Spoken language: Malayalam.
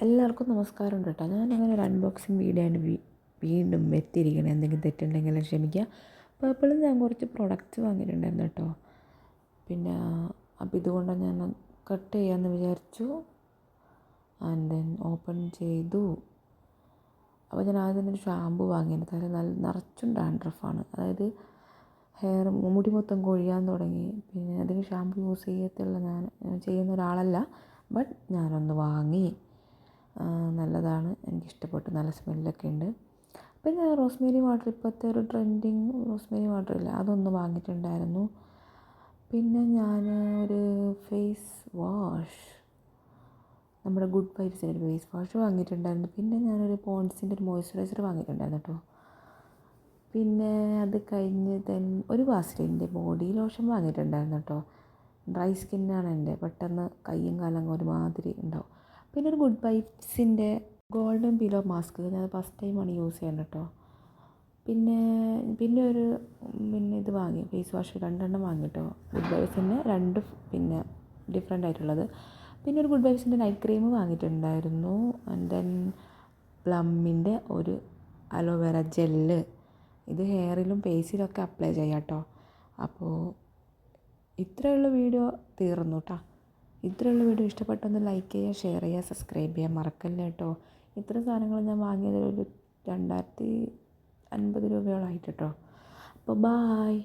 എല്ലാവർക്കും നമസ്കാരം ഉണ്ട് കേട്ടോ. ഞാനങ്ങനെ ഒരു അൺബോക്സിങ് വീഡിയോ ആണ് വീണ്ടും എത്തിയിരിക്കണം. എന്തെങ്കിലും തെറ്റുണ്ടെങ്കിൽ ക്ഷമിക്കുക. പേപ്പിളിൽ ഞാൻ കുറച്ച് പ്രൊഡക്റ്റ്സ് വാങ്ങിയിട്ടുണ്ടായിരുന്നു കേട്ടോ. പിന്നെ അപ്പോൾ ഇതുകൊണ്ടാണ് ഞാൻ കട്ട് ചെയ്യാമെന്ന് വിചാരിച്ചു. ആൻഡ് ദെൻ ഓപ്പൺ ചെയ്തു. അപ്പോൾ ഞാൻ ആദ്യം തന്നെ ഒരു ഷാമ്പു വാങ്ങിയത് തല നല്ല നിറച്ചും ഡാൻഡ്രഫാണ് അതായത് ഹെയർ മുടി മൊത്തം കൊഴിയാൻ തുടങ്ങി. പിന്നെ അധികം ഷാമ്പു യൂസ് ചെയ്യത്തുള്ള ഞാൻ ചെയ്യുന്ന ഒരാളല്ല. ബട്ട് ഞാനൊന്ന് വാങ്ങി. നല്ലതാണ്. എനിക്കിഷ്ടപ്പെട്ടു. നല്ല സ്മെല്ലൊക്കെ ഉണ്ട്. പിന്നെ റോസ്മേരി വാട്ടർ ഇപ്പോഴത്തെ ഒരു ട്രെൻഡിങ് റോസ്മേരി വാട്ടർ ഇല്ല. അതൊന്ന് വാങ്ങിയിട്ടുണ്ടായിരുന്നു. പിന്നെ ഞാൻ ഒരു ഫേസ് വാഷ് നമ്മുടെ ഗുഡ് വൈബ്സിന്റെ ഒരു ഫേസ് വാഷ് വാങ്ങിയിട്ടുണ്ടായിരുന്നു. പിന്നെ ഞാനൊരു പോൺസിന്റെ ഒരു മോയ്സ്ചറൈസർ വാങ്ങിയിട്ടുണ്ടായിരുന്നു കേട്ടോ. പിന്നെ അത് കഴിഞ്ഞ് ദെൻ ഒരു വാസ്ലിന്റെ ബോഡി ലോഷൻ വാങ്ങിയിട്ടുണ്ടായിരുന്നു കേട്ടോ. ഡ്രൈ സ്കിന്നാണ് എന്റെ. പെട്ടെന്ന് കയ്യും കാലം ഒരുമാതിരി ഉണ്ടാവും. പിന്നെ ഒരു ഗുഡ് വൈബ്സിന്റെ ഗോൾഡൻ പിലോ മാസ്ക് ഞാൻ ഫസ്റ്റ് ടൈമാണ് യൂസ് ചെയ്യുന്നത് കേട്ടോ. പിന്നെ പിന്നെ ഒരു പിന്നെ ഇത് വാങ്ങി ഫേസ് വാഷ് രണ്ടെണ്ണം വാങ്ങി കേട്ടോ. ഗുഡ് വൈബ്സിന്റെ രണ്ട് പിന്നെ ഡിഫറെന്റ് ആയിട്ടുള്ളത്. പിന്നെ ഒരു ഗുഡ് വൈബ്സിന്റെ നൈറ്റ് ക്രീം വാങ്ങിയിട്ടുണ്ടായിരുന്നു. ആൻഡ് ദെൻ പ്ലമ്മിന്റെ ഒരു അലോവേറ ജെല്ല്. ഇത് ഹെയറിലും ഫേസിലൊക്കെ അപ്ലൈ ചെയ്യാം കേട്ടോ. അപ്പോൾ ഇത്രയുള്ള വീഡിയോ തീർന്നു കേട്ടോ. ഇത്രയുള്ള വീഡിയോ ഇഷ്ടപ്പെട്ടൊന്ന് ലൈക്ക് ചെയ്യുക ഷെയർ ചെയ്യുക സബ്സ്ക്രൈബ് ചെയ്യുക മറക്കല്ല കേട്ടോ ഇത്ര സാധനങ്ങൾ ഞാൻ വാങ്ങിയത് ഒരു രണ്ടായിരത്തി അൻപത് രൂപയോളമായിട്ട് കേട്ടോ അപ്പോൾ ബായ്